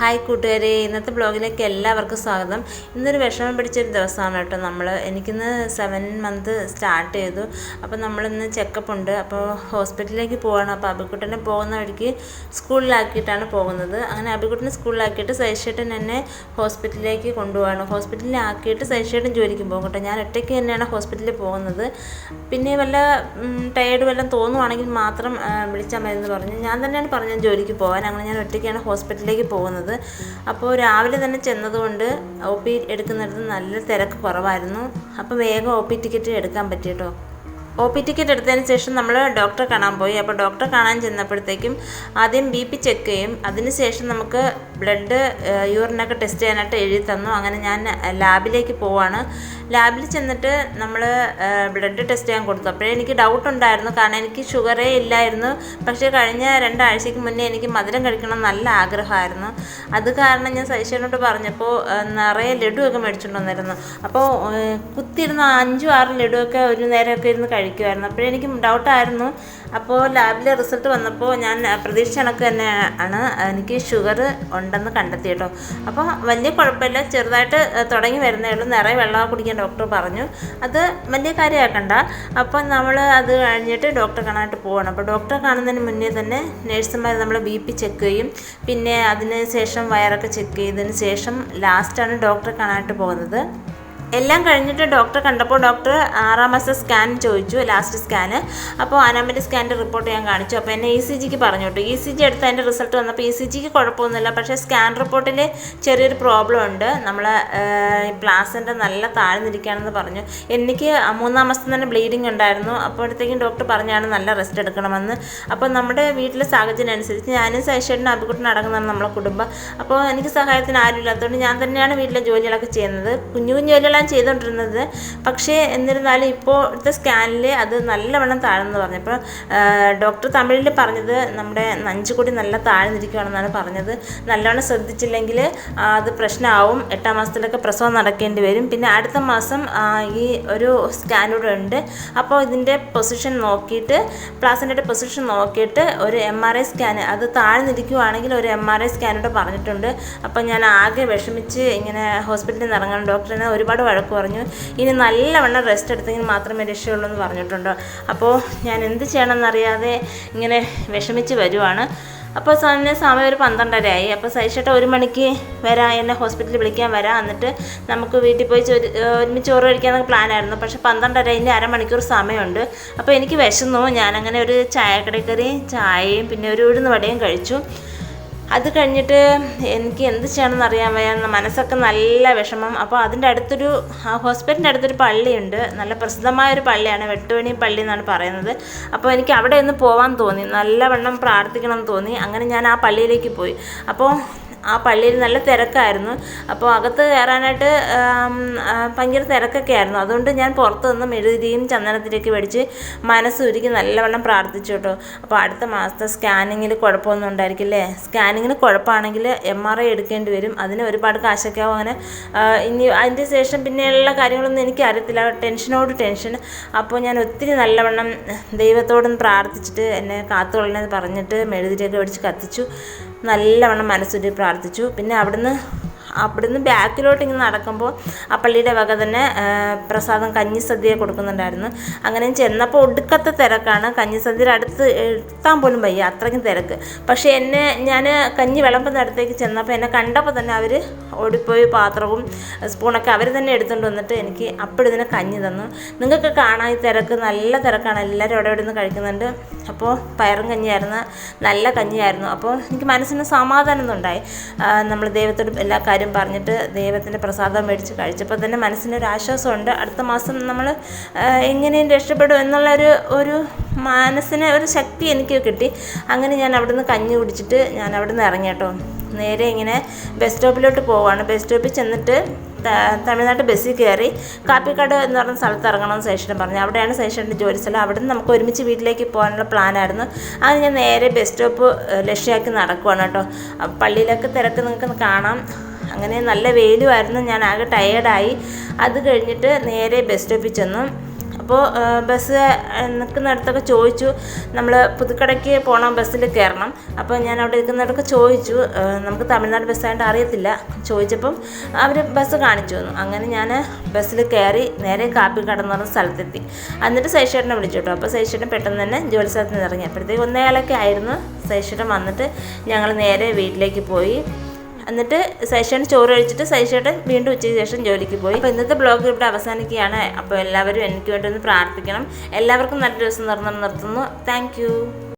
Hi കൂട്ടുകാരെ ഇന്നത്തെ ബ്ലോഗിലേക്ക് എല്ലാവർക്കും സ്വാഗതം. ഇന്നൊരു വിഷമം പിടിച്ചൊരു ദിവസമാണ് കേട്ടോ. നമ്മൾ എനിക്കിന്ന് സെവൻ മന്ത് സ്റ്റാർട്ട് ചെയ്തു. അപ്പോൾ നമ്മളിന്ന് ചെക്കപ്പ് ഉണ്ട്. അപ്പോൾ ഹോസ്പിറ്റലിലേക്ക് പോവാണ്. അപ്പോൾ അബിക്കുട്ടനെ പോകുന്ന വഴിക്ക് സ്കൂളിലാക്കിയിട്ടാണ് പോകുന്നത്. അങ്ങനെ അബിക്കുട്ടനെ സ്കൂളിലാക്കിയിട്ട് സൈഷേട്ടൻ എന്നെ ഹോസ്പിറ്റലിലേക്ക് കൊണ്ടുപോവാണ്. ഹോസ്പിറ്റലിൽ ആക്കിയിട്ട് സൈഷേട്ടൻ ജോലിക്ക് പോകും കേട്ടോ. ഞാൻ ഒറ്റയ്ക്ക് തന്നെയാണ് ഹോസ്പിറ്റലിൽ പോകുന്നത്. പിന്നെ വല്ല ടയേർഡ് വല്ലതും തോന്നുവാണെങ്കിൽ മാത്രം വിളിച്ചാൽ മതി എന്ന് പറഞ്ഞു. ഞാൻ തന്നെയാണ് പറഞ്ഞത് ജോലിക്ക് പോകാൻ അങ്ങനെ ഞാൻ ഒറ്റയ്ക്കാണ് ഹോസ്പിറ്റലിലേക്ക് പോകുന്നത്. അപ്പോൾ രാവിലെ തന്നെ ചെന്നതുകൊണ്ട് ഒ പി എടുക്കുന്നിടത്ത് നല്ല തിരക്ക് കുറവായിരുന്നു. അപ്പോൾ വേഗം ഒ പി ടിക്കറ്റ് എടുക്കാൻ പറ്റി കേട്ടോ ഒ പി ടിക്കറ്റ് എടുത്തതിന് ശേഷം നമ്മൾ ഡോക്ടറെ കാണാൻ പോയി. അപ്പോൾ ഡോക്ടറെ കാണാൻ ചെന്നപ്പോഴത്തേക്കും ആദ്യം ബി പി ചെക്ക് ചെയ്യും. അതിനുശേഷം നമുക്ക് ബ്ലഡ് യൂറിനൊക്കെ ടെസ്റ്റ് ചെയ്യാനായിട്ട് എഴുതി തന്നു. അങ്ങനെ ഞാൻ ലാബിലേക്ക് പോവാണ്. ലാബിൽ ചെന്നിട്ട് നമ്മൾ ബ്ലഡ് ടെസ്റ്റ് ചെയ്യാൻ കൊടുത്തു. അപ്പോഴേ എനിക്ക് ഡൗട്ട് ഉണ്ടായിരുന്നു. കാരണം എനിക്ക് ഷുഗറേ ഇല്ലായിരുന്നു. പക്ഷേ കഴിഞ്ഞ രണ്ടാഴ്ചയ്ക്ക് മുന്നേ എനിക്ക് മധുരം കഴിക്കണം നല്ല ആഗ്രഹമായിരുന്നു. അത് കാരണം ഞാൻ സൈഷനോട് പറഞ്ഞപ്പോൾ നിറയെ ലഡുവൊക്കെ മേടിച്ചുകൊണ്ട് വന്നിരുന്നു. അപ്പോൾ കുത്തിയിരുന്ന അഞ്ചും ആറും ലഡുവൊക്കെ ഒരു നേരമൊക്കെ ഇരുന്ന് കഴിക്കുമായിരുന്നു അപ്പോഴെനിക്ക് ഡൗട്ടായിരുന്നു അപ്പോൾ ലാബിലെ റിസൾട്ട് വന്നപ്പോൾ ഞാൻ പ്രതീക്ഷ കണക്ക് തന്നെ ആണ് എനിക്ക് ഷുഗർ ഉണ്ടെന്ന് കണ്ടെത്തി കേട്ടോ. അപ്പോൾ വലിയ കുഴപ്പമില്ല. ചെറുതായിട്ട് തുടങ്ങി വരുന്നേ ഉള്ളൂ. നിറയെ വെള്ളം കുടിക്കാൻ ഡോക്ടർ പറഞ്ഞു. അത് വലിയ കാര്യമാക്കണ്ട. അപ്പം നമ്മൾ അത് കഴിഞ്ഞിട്ട് ഡോക്ടറെ കാണാനായിട്ട് പോകണം അപ്പോൾ ഡോക്ടറെ കാണുന്നതിന് മുന്നേ തന്നെ നേഴ്സുമാർ നമ്മൾ ബി പി ചെക്ക് ചെയ്യും. പിന്നെ അതിന് ശേഷം വയറൊക്കെ ചെക്ക് ചെയ്തതിന് ശേഷം ലാസ്റ്റാണ് ഡോക്ടറെ കാണാനായിട്ട് പോകുന്നത്. എല്ലാം കഴിഞ്ഞിട്ട് ഡോക്ടർ കണ്ടപ്പോൾ ഡോക്ടർ ആറാം മാസം സ്കാൻ ചോദിച്ചു ലാസ്റ്റ് സ്കാന് അപ്പോൾ അനാമിന്റെ സ്കാനിന്റെ റിപ്പോർട്ട് ഞാൻ കാണിച്ചു. അപ്പോൾ എന്നെ ഇ സി ജിക്ക് പറഞ്ഞു കേട്ടോ. ഇ സി ജി എടുത്ത് അതിന്റെ റിസൾട്ട് വന്നപ്പോൾ ഇ സി ജിക്ക് കുഴപ്പമൊന്നുമില്ല. പക്ഷേ സ്കാൻ റിപ്പോർട്ടിൽ ചെറിയൊരു പ്രോബ്ലം ഉണ്ട്. നമ്മൾ പ്ലാസിന്റെ നല്ല താഴ്ന്നിരിക്കുകയാണെന്ന് പറഞ്ഞു. എനിക്ക് മൂന്നാം മാസത്തിൽ തന്നെ ബ്ലീഡിങ് ഉണ്ടായിരുന്നു. അപ്പോഴത്തേക്കും ഡോക്ടർ പറഞ്ഞാണ് നല്ല റെസ്റ്റ് എടുക്കണമെന്ന്. അപ്പോൾ നമ്മുടെ വീട്ടിലെ സാഹചര്യം അനുസരിച്ച് ഞാനും സൈഷേട്ടനും അബിക്കുട്ടനും അടങ്ങുന്നതാണ് നമ്മളെ കുടുംബം. അപ്പോൾ എനിക്ക് സഹായത്തിന് ആരും ഇല്ലാത്തതുകൊണ്ട് ഞാൻ തന്നെയാണ് വീട്ടിലെ ജോലികളൊക്കെ ചെയ്യുന്നത്. കുഞ്ഞു കുഞ്ഞു ജോലികളാണ് ചെയ്തുകൊണ്ടിരുന്നത് പക്ഷേ എന്നിരുന്നാലും ഇപ്പോഴത്തെ സ്കാനിൽ അത് നല്ലവണ്ണം താഴ്ന്നു പറഞ്ഞപ്പോൾ ഡോക്ടർ തമിഴിൽ പറഞ്ഞത് നമ്മുടെ നഞ്ചുകൂടി നല്ല താഴ്ന്നിരിക്കുകയാണെന്നാണ് പറഞ്ഞത്. നല്ലവണ്ണം ശ്രദ്ധിച്ചില്ലെങ്കിൽ അത് പ്രശ്നമാവും. എട്ടാം മാസത്തിലൊക്കെ പ്രസവം നടക്കേണ്ടി വരും. പിന്നെ അടുത്ത മാസം ഈ ഒരു സ്കാനൂടെ ഉണ്ട്. അപ്പോൾ ഇതിന്റെ പൊസിഷൻ നോക്കിയിട്ട് പ്ലാസിന്റെ പൊസിഷൻ നോക്കിയിട്ട് ഒരു എം ആർ ഐ സ്കാൻ. അത് താഴ്ന്നിരിക്കുവാണെങ്കിൽ ഒരു എം ആർ ഐ സ്കാനൂടെ പറഞ്ഞിട്ടുണ്ട്. അപ്പോൾ ഞാൻ ആകെ വിഷമിച്ച് ഇങ്ങനെ ഹോസ്പിറ്റലിൽ നിന്ന് ഇറങ്ങാൻ ഡോക്ടറിനെ ഒരുപാട് വഴക്ക് പറഞ്ഞു. ഇനി നല്ലവണ്ണം റെസ്റ്റ് എടുത്തെങ്കിൽ മാത്രമേ രക്ഷയുള്ളൂ എന്ന് പറഞ്ഞിട്ടുണ്ട്. അപ്പോൾ ഞാൻ എന്ത് ചെയ്യണമെന്നറിയാതെ ഇങ്ങനെ വിഷമിച്ച് വരുവാണ്. അപ്പോൾ സമയം സമയം ഒരു പന്ത്രണ്ടരയായി. അപ്പോൾ സൈഷേട്ട ഒരു മണിക്ക് വരാം എന്നെ ഹോസ്പിറ്റലിൽ വിളിക്കാൻ വരാം. എന്നിട്ട് നമുക്ക് വീട്ടിൽ പോയി ഒരുമിച്ച് ചോറ് കഴിക്കാമെന്നൊക്കെ പ്ലാനായിരുന്നു പക്ഷെ പന്ത്രണ്ടര ഇനി അരമണിക്കൂർ സമയമുണ്ട്. അപ്പോൾ എനിക്ക് വിശന്നു. ഞാനങ്ങനെ ഒരു ചായക്കടയിൽ കയറി ചായയും പിന്നെ ഒരു ഉഴുന്ന് വടയും കഴിച്ചു. അത് കഴിഞ്ഞിട്ട് എനിക്ക് എന്ത് ചെയ്യണമെന്ന് അറിയാൻ വയ്യ. മനസ്സൊക്കെ നല്ല വിഷമം. അപ്പോൾ അതിന്റെ അടുത്തൊരു ഹോസ്പിറ്റലിന്റെ അടുത്തൊരു പള്ളിയുണ്ട്. നല്ല പ്രസിദ്ധമായൊരു പള്ളിയാണ് വെട്ടുവണി പള്ളി എന്നാണ് പറയുന്നത്. അപ്പോൾ എനിക്ക് അവിടെ ഒന്ന് പോകാൻ തോന്നി. നല്ലവണ്ണം പ്രാർത്ഥിക്കണം എന്ന് തോന്നി. അങ്ങനെ ഞാൻ ആ പള്ളിയിലേക്ക് പോയി. അപ്പോൾ ആ പള്ളിയിൽ നല്ല തിരക്കായിരുന്നു. അപ്പോൾ അകത്ത് കയറാനായിട്ട് ഭയങ്കര തിരക്കൊക്കെ ആയിരുന്നു. അതുകൊണ്ട് ഞാൻ പുറത്ത് നിന്ന് മെഴുതിരിയും ചന്ദനത്തിലേക്ക് മേടിച്ച് മനസ്സുരുക്കി നല്ലവണ്ണം പ്രാർത്ഥിച്ചു കേട്ടോ. അപ്പോൾ അടുത്ത മാസത്തെ സ്കാനിങ്ങിൽ കുഴപ്പമൊന്നും ഉണ്ടായിരിക്കില്ലേ? സ്കാനിങ്ങിന് കുഴപ്പമാണെങ്കിൽ എം ആർ ഐ എടുക്കേണ്ടി വരും. അതിന് ഒരുപാട് കാശൊക്കെ ആവും. അങ്ങനെ ഇനി അതിന്റെ ശേഷം പിന്നെയുള്ള കാര്യങ്ങളൊന്നും എനിക്ക് അറിയത്തില്ല ടെൻഷനോട് ടെൻഷൻ. അപ്പോൾ ഞാൻ ഒത്തിരി നല്ലവണ്ണം ദൈവത്തോടൊന്ന് പ്രാർത്ഥിച്ചിട്ട് എന്നെ കാത്തുകൊള്ളണമെന്ന് പറഞ്ഞിട്ട് മെഴുകുതിരിയൊക്കെ മേടിച്ച് കത്തിച്ചു. നല്ലവണ്ണം മനസ്സുരുകി പ്രാർത്ഥിച്ചു. പിന്നെ അവിടുന്ന് അവിടുന്ന് ബാക്കിലോട്ട് ഇങ്ങനെ നടക്കുമ്പോൾ ആ പള്ളിയുടെ വക തന്നെ പ്രസാദം കഞ്ഞി സദ്യ കൊടുക്കുന്നുണ്ടായിരുന്നു. അങ്ങനെ ചെന്നപ്പോൾ ഒടുക്കത്തെ തിരക്കാണ്. കഞ്ഞി സദ്യയുടെ അടുത്ത് എത്താൻ പോലും വയ്യ അത്രയ്ക്കും തിരക്ക്. പക്ഷേ എന്നെ ഞാൻ കഞ്ഞി വിളമ്പുന്ന അടുത്തേക്ക് ചെന്നപ്പോൾ എന്നെ കണ്ടപ്പോൾ തന്നെ അവർ ഓടിപ്പോയി പാത്രവും സ്പൂണൊക്കെ അവർ തന്നെ എടുത്തുകൊണ്ട് വന്നിട്ട് എനിക്ക് അപ്പോഴിതിനെ കഞ്ഞി തന്നു. നിങ്ങൾക്ക് കാണാൻ ഈ തിരക്ക് നല്ല തിരക്കാണ്. എല്ലാവരും അവിടെ ഇവിടെ നിന്ന് കഴിക്കുന്നുണ്ട്. അപ്പോൾ പയറും കഞ്ഞിയായിരുന്നു. നല്ല കഞ്ഞിയായിരുന്നു. അപ്പോൾ എനിക്ക് മനസ്സിന് സമാധാനം ഉണ്ടായി നമ്മൾ ദൈവത്തോട് എല്ലാ കാര്യം പറഞ്ഞിട്ട് ദൈവത്തിന്റെ പ്രസാദം മേടിച്ച് കഴിച്ചപ്പോൾ തന്നെ മനസ്സിനൊരു ആശ്വാസമുണ്ട്. അടുത്ത മാസം നമ്മൾ എങ്ങനെയും രക്ഷപ്പെടും എന്നുള്ള ഒരു ഒരു മനസ്സിന് ഒരു ശക്തി എനിക്ക് കിട്ടി. അങ്ങനെ ഞാൻ അവിടുന്ന് കഞ്ഞി കുടിച്ചിട്ട് ഞാൻ അവിടുന്ന് ഇറങ്ങി കേട്ടോ. നേരെ ഇങ്ങനെ ബസ് സ്റ്റോപ്പിലോട്ട് പോവാണ്. ബസ് സ്റ്റോപ്പിൽ ചെന്നിട്ട് തമിഴ്നാട്ട് ബസ്സിൽ കയറി കാപ്പിക്കാട് എന്ന് പറഞ്ഞ സ്ഥലത്ത് ഇറങ്ങണമെന്ന് സേഷനും പറഞ്ഞു. അവിടെയാണ് സേഷന്റെ ജോലി സ്ഥലം. അവിടെ നിന്ന് നമുക്ക് ഒരുമിച്ച് വീട്ടിലേക്ക് പോകാനുള്ള പ്ലാനായിരുന്നു. അങ്ങനെ ഞാൻ നേരെ ബസ് സ്റ്റോപ്പ് ലക്ഷ്യമാക്കി നടക്കുവാണ് കേട്ടോ. പള്ളിയിലൊക്കെ തിരക്ക് നിങ്ങൾക്ക് കാണാം. അങ്ങനെ നല്ല വെയിലുമായിരുന്നു. ഞാൻ ആകെ ടയേർഡായി അത് കഴിഞ്ഞിട്ട് നേരെ ബസ് സ്റ്റോപ്പിൽ ചെന്നു. അപ്പോൾ ബസ് നിൽക്കുന്നിടത്തൊക്കെ ചോദിച്ചു. നമ്മൾ പുതുക്കടയ്ക്ക് പോകണം ബസ്സിൽ കയറണം അപ്പോൾ ഞാൻ അവിടെ നിൽക്കുന്നിടത്തൊക്കെ ചോദിച്ചു. നമുക്ക് തമിഴ്നാട് ബസ്സായിട്ട് അറിയത്തില്ല. ചോദിച്ചപ്പം അവർ ബസ് കാണിച്ചു തന്നു. അങ്ങനെ ഞാൻ ബസ്സിൽ കയറി നേരെ കാപ്പി കടന്നു പറഞ്ഞ സ്ഥലത്തെത്തി. എന്നിട്ട് സൈഷേട്ടനെ വിളിച്ചു കേട്ടോ. അപ്പോൾ സൈഷേട്ടൻ പെട്ടെന്ന് തന്നെ ജോലി സ്ഥലത്ത് നിന്ന് ഇറങ്ങി. അപ്പോഴത്തേക്ക് ഒന്നേകാലൊക്കെ ആയിരുന്നു. സൈഷേട്ടൻ വന്നിട്ട് ഞങ്ങൾ നേരെ വീട്ടിലേക്ക് പോയി. എന്നിട്ട് സെഷൻ ചോറ് കഴിച്ചിട്ട് സൈഷേട്ടൻ വീണ്ടും ഉച്ചയ്ക്ക് ശേഷം ജോലിക്ക് പോയി. അപ്പോൾ ഇന്നത്തെ ബ്ലോഗ് ഇവിടെ അവസാനിക്കുകയാണ്. അപ്പോൾ എല്ലാവരും എനിക്ക് വേണ്ടി ഒന്ന് പ്രാർത്ഥിക്കണം. എല്ലാവർക്കും നല്ല ദിവസം നിർന്നു നിർത്തുന്നു. താങ്ക്